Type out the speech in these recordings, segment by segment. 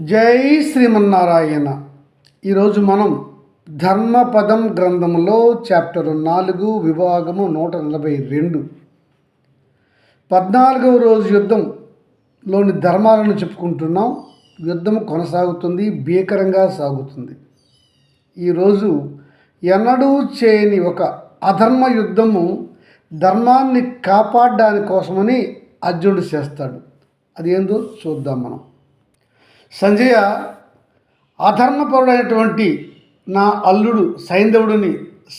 జై శ్రీమన్నారాయణ. ఈరోజు మనం ధర్మపదం గ్రంథంలో చాప్టర్ నాలుగు విభాగము నూట నలభై రెండు. పద్నాలుగవ రోజు యుద్ధంలోని ధర్మాలను చెప్పుకుంటున్నాం. యుద్ధం కొనసాగుతుంది భీకరంగా సాగుతుంది. ఈరోజు ఎన్నడూ చేయని ఒక అధర్మ యుద్ధము ధర్మాన్ని కాపాడడాని కోసమని అర్జునుడు చేస్తాడు. అదేందో చూద్దాం మనం. సంజయ అధర్మపరుడైనటువంటి నా అల్లుడు సైంధవుడిని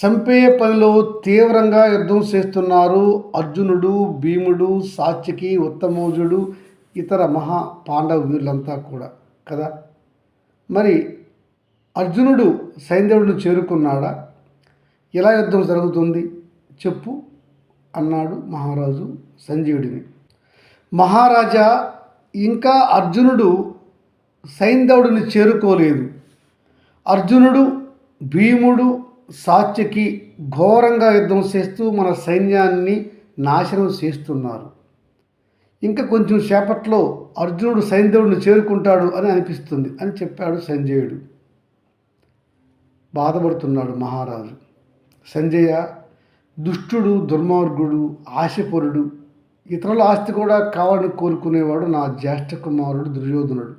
చంపే పనిలో తీవ్రంగా యుద్ధం చేస్తున్నారు. అర్జునుడు భీముడు సాత్యకి ఉత్తమోజుడు ఇతర మహా పాండవ వీరులంతా కూడా కదా? మరి అర్జునుడు సైంధవుడిని చేరుకున్నాడా? ఎలా యుద్ధం జరుగుతుంది? చెప్పు అన్నాడు మహారాజు సంజీవుడిని. మహారాజా ఇంకా అర్జునుడు సైంధవుడిని చేరుకోలేదు. అర్జునుడు భీముడు సాత్యకి ఘోరంగా యుద్ధం చేస్తూ మన సైన్యాన్ని నాశనం చేస్తున్నారు. ఇంకా కొంచెం సేపట్లో అర్జునుడు సైంధవుడిని చేరుకుంటాడు అని అనిపిస్తుంది అని చెప్పాడు సంజయుడు. బాధపడుతున్నాడు మహారాజు. సంజయ దుష్టుడు దుర్మార్గుడు ఆశపరుడు ఇతరుల ఆస్తి కూడా కావాలని కోరుకునేవాడు నా జ్యేష్ఠ కుమారుడు దుర్యోధనుడు.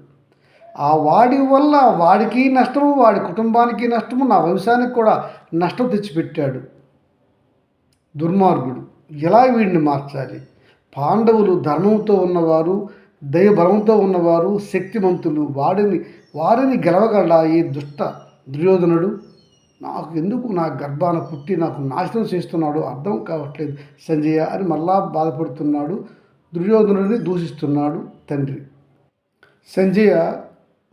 ఆ వాడి వల్ల వాడికి నష్టము వాడి కుటుంబానికి నష్టము నా వ్యవసాయానికి కూడా నష్టం తెచ్చిపెట్టాడు దుర్మార్గుడు. ఎలా వీడిని మార్చాలి? పాండవులు ధర్మంతో ఉన్నవారు దైవబలంతో ఉన్నవారు శక్తిమంతులు వాడిని వారిని గెలవగల ఈ దుష్ట దుర్యోధనుడు? నాకు ఎందుకు నా గర్భాన పుట్టి నాకు నాశనం చేస్తున్నాడు అర్థం కావట్లేదు సంజయ అని మళ్ళా బాధపడుతున్నాడు దుర్యోధనుడిని దూషిస్తున్నాడు తండ్రి. సంజయ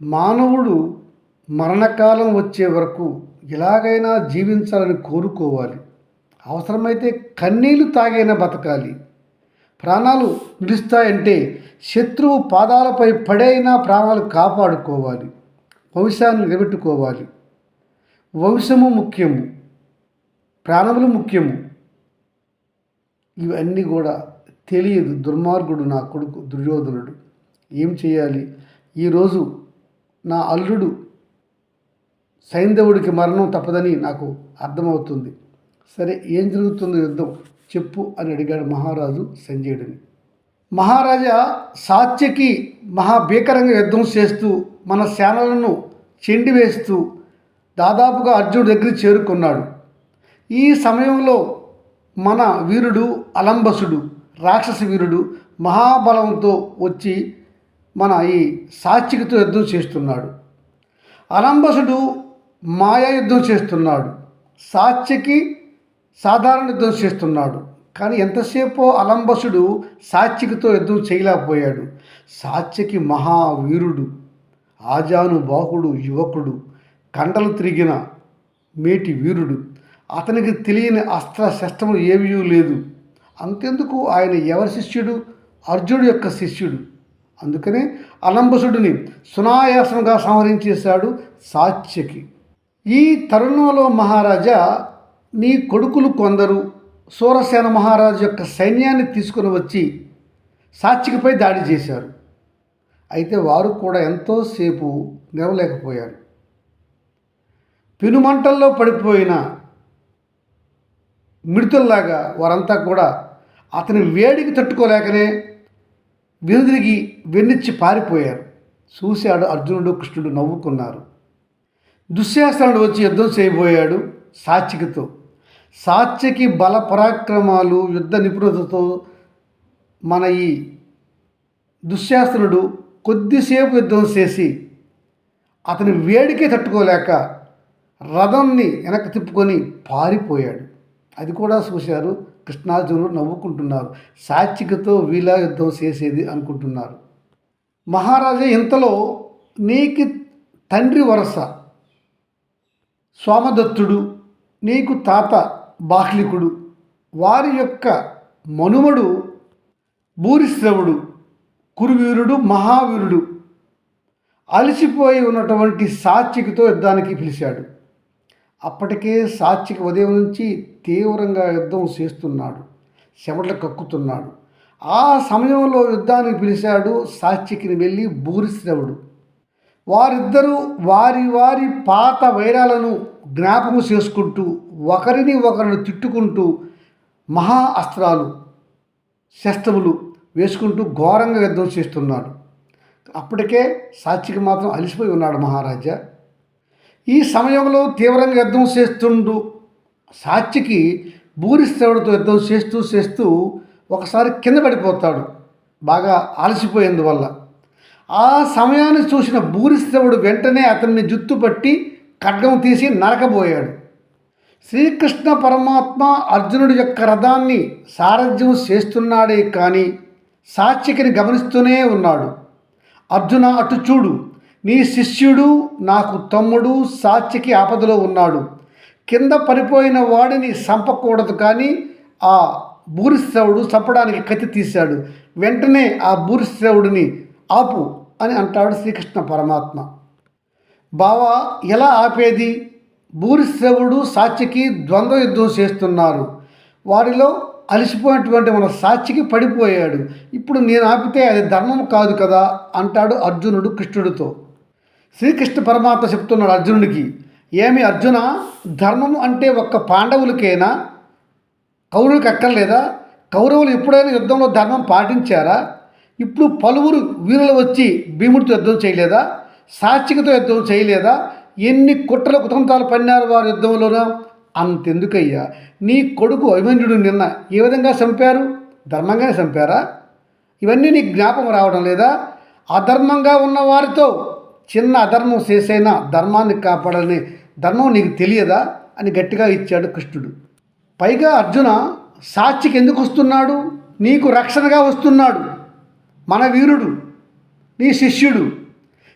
మానవుడు మరణకాలం వచ్చే వరకు ఎలాగైనా జీవించాలని కోరుకోవాలి. అవసరమైతే కన్నీళ్ళు తాగైనా బతకాలి. ప్రాణాలు నిలుస్తాయంటే శత్రువు పాదాలపై పడైనా ప్రాణాలు కాపాడుకోవాలి. వంశాన్ని నిలబెట్టుకోవాలి. వంశము ముఖ్యము. ప్రాణములు ముఖ్యము. ఇవన్నీ కూడా తెలియదు దుర్మార్గుడు నా కొడుకు దుర్యోధనుడు. ఏం చేయాలి? ఈరోజు నా అల్లుడు సైంధవుడికి మరణం తప్పదని నాకు అర్థమవుతుంది. సరే ఏం జరుగుతుందో యుద్ధం చెప్పు అని అడిగాడు మహారాజు సంజయుడిని. మహారాజా సాత్యకి మహాభీకరంగా యుద్ధం చేస్తూ మన సేనలను చెండివేస్తూ దాదాపుగా అర్జునుడి దగ్గరికి చేరుకున్నాడు. ఈ సమయంలో మన వీరుడు అలంబసుడు రాక్షస వీరుడు మహాబలంతో వచ్చి మన ఈ సాత్వికతో యుద్ధం చేస్తున్నాడు. అలంబసుడు మాయా యుద్ధం చేస్తున్నాడు. సాత్యకి సాధారణ యుద్ధం చేస్తున్నాడు. కానీ ఎంతసేపు అలంబసుడు సాత్యకితో యుద్ధం చేయలేకపోయాడు. సాత్యకి మహావీరుడు ఆజాను బాహుడు యువకుడు కండలు తిరిగిన మేటి వీరుడు. అతనికి తెలియని అస్త్ర శస్త్రములు ఏమీ లేదు అంతెందుకు ఆయన ఎవరి శిష్యుడు? అర్జునుడు యొక్క శిష్యుడు. అందుకనే అలంబసుడిని సునాయాసంగా సంహరించేశాడు సాత్యకి. ఈ తరుణంలో మహారాజా నీ కొడుకులు కొందరు సూరసేన మహారాజు యొక్క సైన్యాన్ని తీసుకుని వచ్చి సాత్యకిపై దాడి చేశారు. అయితే వారు కూడా ఎంతోసేపు నిలవలేకపోయారు. పెనుమంటల్లో పడిపోయిన మిడుతుల్లాగా వారంతా కూడా అతని వేడికి తట్టుకోలేకనే వెనుదిరిగి వెన్నిచ్చి పారిపోయారు. చూశాడు అర్జునుడు కృష్ణుడు నవ్వుకున్నారు. దుశ్శాసనుడు వచ్చి యుద్ధం చేయబోయాడు సాత్వికతో. సాత్యకి బల పరాక్రమాలు యుద్ధ నిపుణతతో మన ఈ దుశ్శాసనుడు కొద్దిసేపు యుద్ధం చేసి అతని వేడికే తట్టుకోలేక రథంని వెనక్కి తిప్పుకొని పారిపోయాడు. అది కూడా చూశారు కృష్ణార్జునుడు నవ్వుకుంటున్నారు. సాత్వికతో వీలా యుద్ధం చేసేది అనుకుంటున్నారు. మహారాజా ఇంతలో నీకు తండ్రి వరస సోమదత్తుడు నీకు తాత బాహ్లికుడు వారి యొక్క మనుమడు భూరిశ్రవుడు కురువీరుడు మహావీరుడు అలసిపోయి ఉన్నటువంటి సాత్వికతో యుద్ధానికి పిలిచాడు. అప్పటికే సాత్విక ఉదయం నుంచి తీవ్రంగా యుద్ధం చేస్తున్నాడు. చెమటలు కక్కుతున్నాడు. ఆ సమయంలో యుద్ధానికి పిలిచాడు సాత్వికిని వెళ్ళి భూరిశ్రవుడు వారిద్దరూ వారి వారి పాత వైరాలను జ్ఞాపకం చేసుకుంటూ ఒకరిని ఒకరిని తిట్టుకుంటూ మహా అస్త్రాలు శస్త్రములు వేసుకుంటూ ఘోరంగా యుద్ధం చేస్తున్నాడు. అప్పటికే సాక్షికి మాత్రం అలిసిపోయి ఉన్నాడు మహారాజా. ఈ సమయంలో తీవ్రంగా యుద్ధం చేస్తుండు. సాక్షికి భూరిశ్రవుడితో యుద్ధం చేస్తూ చేస్తూ ఒకసారి కింద పడిపోతాడు. బాగా అలసిపోయేందువల్ల. ఆ సమయాన్ని చూసిన భూరిశ్రవుడు వెంటనే అతన్ని జుత్తు పట్టి ఖడ్గం తీసి నరకబోయాడు. శ్రీకృష్ణ పరమాత్మ అర్జునుడి యొక్క రథాన్ని సారథ్యం చేస్తున్నాడే కానీ సాత్వికిని గమనిస్తూనే ఉన్నాడు. అర్జున అటు చూడు. నీ శిష్యుడు నాకు తమ్ముడు సాత్వికి ఆపదలో ఉన్నాడు. కింద పడిపోయిన వాడిని చంపకూడదు కానీ ఆ భూరిశ్రవుడు చంపడానికి కత్తి తీశాడు. వెంటనే ఆ భూరిశ్రవుడిని ఆపు అని అంటాడు శ్రీకృష్ణ పరమాత్మ. బావా ఎలా ఆపేది? భూరిశ్రవుడు సాక్షికి ద్వంద్వ యుద్ధం చేస్తున్నారు. వారిలో అలసిపోయినటువంటి మన సాక్షికి పడిపోయాడు. ఇప్పుడు నేను ఆపితే అది ధర్మం కాదు కదా అంటాడు అర్జునుడు కృష్ణుడితో. శ్రీకృష్ణ పరమాత్మ చెప్తున్నాడు అర్జునుడికి ఏమి అర్జున ధర్మం అంటే ఒక్క పాండవులకేనా? కౌరవులకు అక్కర్లేదా? కౌరవులు ఎప్పుడైనా యుద్ధంలో ధర్మం పాటించారా? ఇప్పుడు పలువురు వీరులు వచ్చి భీముడితో యుద్ధం చేయలేదా? సాత్వికతో యుద్ధం చేయలేదా? ఎన్ని కుట్రల కుతంతాలు పన్నారు వారి యుద్ధంలోనూ? అంతెందుకయ్యా నీ కొడుకు అభిమన్యుడు నిన్న ఏ విధంగా చంపారు? ధర్మంగానే చంపారా? ఇవన్నీ నీకు జ్ఞాపకం రావడం లేదా? అధర్మంగా ఉన్న వారితో చిన్న అధర్మం చేసైనా ధర్మాన్ని కాపాడాలని ధర్మం నీకు తెలియదా అని గట్టిగా ఇచ్చాడు కృష్ణుడు. పైగా అర్జున సాక్షికి ఎందుకు వస్తున్నాడు? నీకు రక్షణగా వస్తున్నాడు. మన వీరుడు నీ శిష్యుడు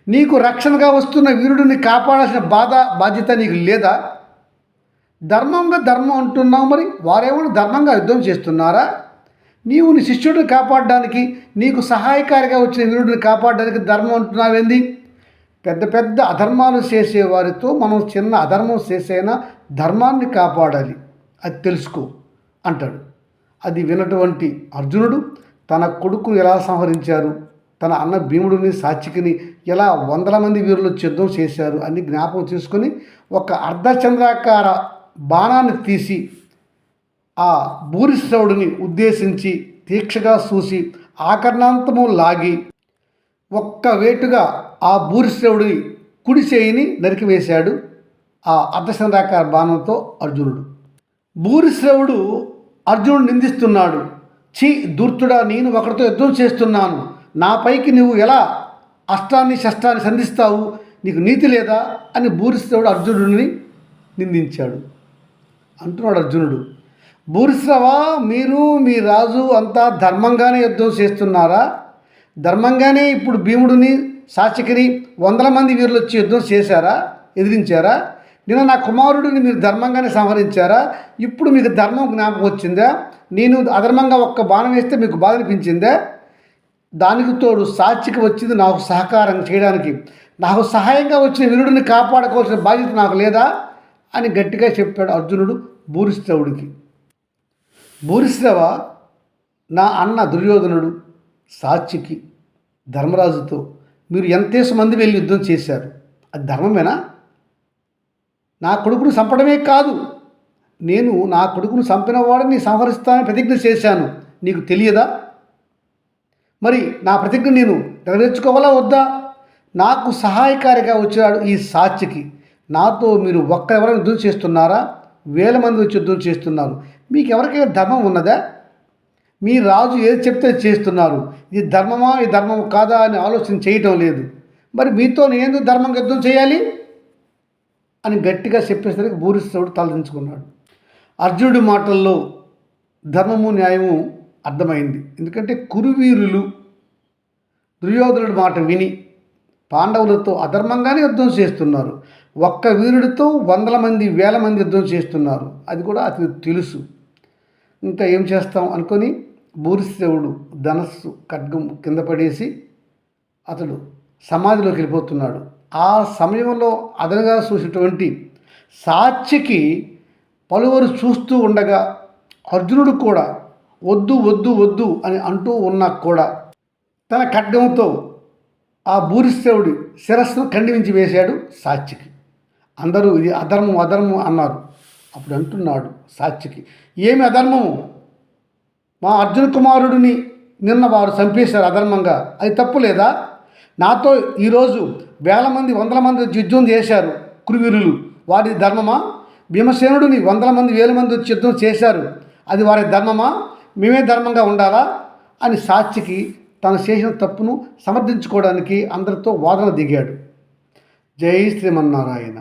నీకు రక్షణగా వస్తున్న వీరుడిని కాపాడాల్సిన బాధ బాధ్యత నీకు లేదా? ధర్మంగా ధర్మం అంటున్నావు మరి? వారేమో ధర్మంగా యుద్ధం చేస్తున్నారా? నీవు నీ శిష్యుడిని కాపాడడానికి నీకు సహాయకారిగా వచ్చిన వీరుడిని కాపాడడానికి ధర్మం అంటున్నావేంది? పెద్ద పెద్ద అధర్మాలు చేసేవారితో మనం చిన్న అధర్మం చేసైనా ధర్మాన్ని కాపాడాలి. అది తెలుసుకో అంటాడు. అది వినటువంటి అర్జునుడు తన కొడుకును ఎలా సంహరించారు? తన అన్న భీముడిని సాక్షికిని ఎలా వందల మంది వీరులు యుద్ధం చేశారు అని జ్ఞాపకం చేసుకొని ఒక అర్ధచంద్రాకార బాణాన్ని తీసి ఆ భూరిశ్రవుడిని ఉద్దేశించి తీక్షగా చూసి ఆకర్ణాంతము లాగి ఒక్క వేటుగా ఆ భూరిశ్రవుడి కుడి చేయిని నరికివేశాడు ఆ అర్ధచంద్రాకార బాణంతో అర్జునుడు. భూరిశ్రవుడు అర్జునుడు నిందిస్తున్నాడు. ఛీ దుర్తుడా నేను ఒకరితో యుద్ధం చేస్తున్నాను. నాపైకి నువ్వు ఎలా అష్టాన్ని శస్త్రాన్ని సంధిస్తావు? నీకు నీతి లేదా? అని భూరిశ్రవుడు అర్జునుడిని నిందించాడు. అంటున్నాడు అర్జునుడు. భూరిశ్రవ మీరు మీ రాజు అంతా ధర్మంగానే యుద్ధం చేస్తున్నారా? ధర్మంగానే ఇప్పుడు భీముడిని సాచికిని వందల మంది వీరులు వచ్చి యుద్ధం చేశారా? ఎదిరించారా? నిన్న నా కుమారుడిని మీరు ధర్మంగానే సంహరించారా? ఇప్పుడు మీకు ధర్మం జ్ఞాపకం వచ్చిందా? నేను అధర్మంగా ఒక్క బాణం వేస్తే మీకు బాధ అనిపించిందా? దానికి తోడు సాక్షికి వచ్చింది నాకు సహకారం చేయడానికి. నాకు సహాయంగా వచ్చిన వీరుడిని కాపాడుకోవాల్సిన బాధ్యత నాకు లేదా? అని గట్టిగా చెప్పాడు అర్జునుడు భూరిశ్రవుడికి. భూరిశ్రవ నా అన్న దుర్యోధనుడు సాక్షికి ధర్మరాజుతో మీరు ఎంతేస మంది వెళ్ళి యుద్ధం చేశారు? అది ధర్మమేనా? నా కొడుకును చంపడమే కాదు. నేను నా కొడుకును చంపిన వాడిని సంహరిస్తానని ప్రతిజ్ఞ చేశాను. నీకు తెలియదా? మరి నా ప్రతిజ్ఞ నేను నెరవేర్చుకోవాలా వద్దా? నాకు సహాయకారిగా వచ్చాడు ఈ సాక్షికి నాతో మీరు ఒక్కరెవరైనా యుద్ధం చేస్తున్నారా? వేల మంది వచ్చి యుద్ధం చేస్తున్నారు. మీకు ఎవరికైనా ధర్మం ఉన్నదా? మీ రాజు ఏది చెప్తే చేస్తున్నారు. ఇది ధర్మమా? ఈ ధర్మం కాదా అని ఆలోచన చేయటం లేదు. మరి మీతో నేను ధర్మం యుద్ధం చేయాలి? అని గట్టిగా చెప్పేసరికి భూరిశ్రవుడు తలదించుకున్నాడు అర్జునుడి మాటల్లో ధర్మము న్యాయము అర్థమైంది. ఎందుకంటే కురువీరులు దుర్యోధనుడి మాట విని పాండవులతో అధర్మంగానే యుద్ధం చేస్తున్నారు. ఒక్క వీరుడితో వందల మంది వేల మంది యుద్ధం చేస్తున్నారు. అది కూడా అతనికి తెలుసు. ఇంకా ఏం చేస్తాం అనుకొని భూరిశ్రవుడు ధనస్సు ఖడ్గం కింద పడేసి అతడు సమాధిలోకి వెళ్ళిపోతున్నాడు. ఆ సమయంలో అదనగా చూసినటువంటి సాక్షికి పలువురు చూస్తూ ఉండగా అర్జునుడు కూడా వద్దు వద్దు వద్దు అని అంటూ ఉన్నా కూడా తన ఖడ్గంతో ఆ భూరిశ్రవుడి శిరస్సును ఖండించి వేశాడు సాక్షికి. అందరూ ఇది అధర్మం అధర్మం అన్నారు. అప్పుడు అంటున్నాడు సాక్షికి ఏమి అధర్మము? మా అర్జున్ కుమారుడిని నిన్న వారు చంపేశారు అధర్మంగా. అది తప్పు లేదా? నాతో ఈరోజు వేల మంది వందల మంది యుద్ధం చేశారు కురువీరులు. వారి ధర్మమా? భీమసేనుడిని వందల మంది వేల మంది వచ్చి యుద్ధం చేశారు. అది వారి ధర్మమా? మేమే ధర్మంగా ఉండాలా? అని సాక్షికి తను చేసిన తప్పును సమర్థించుకోవడానికి అందరితో వాదన దిగాడు. జై శ్రీమన్నారాయణ.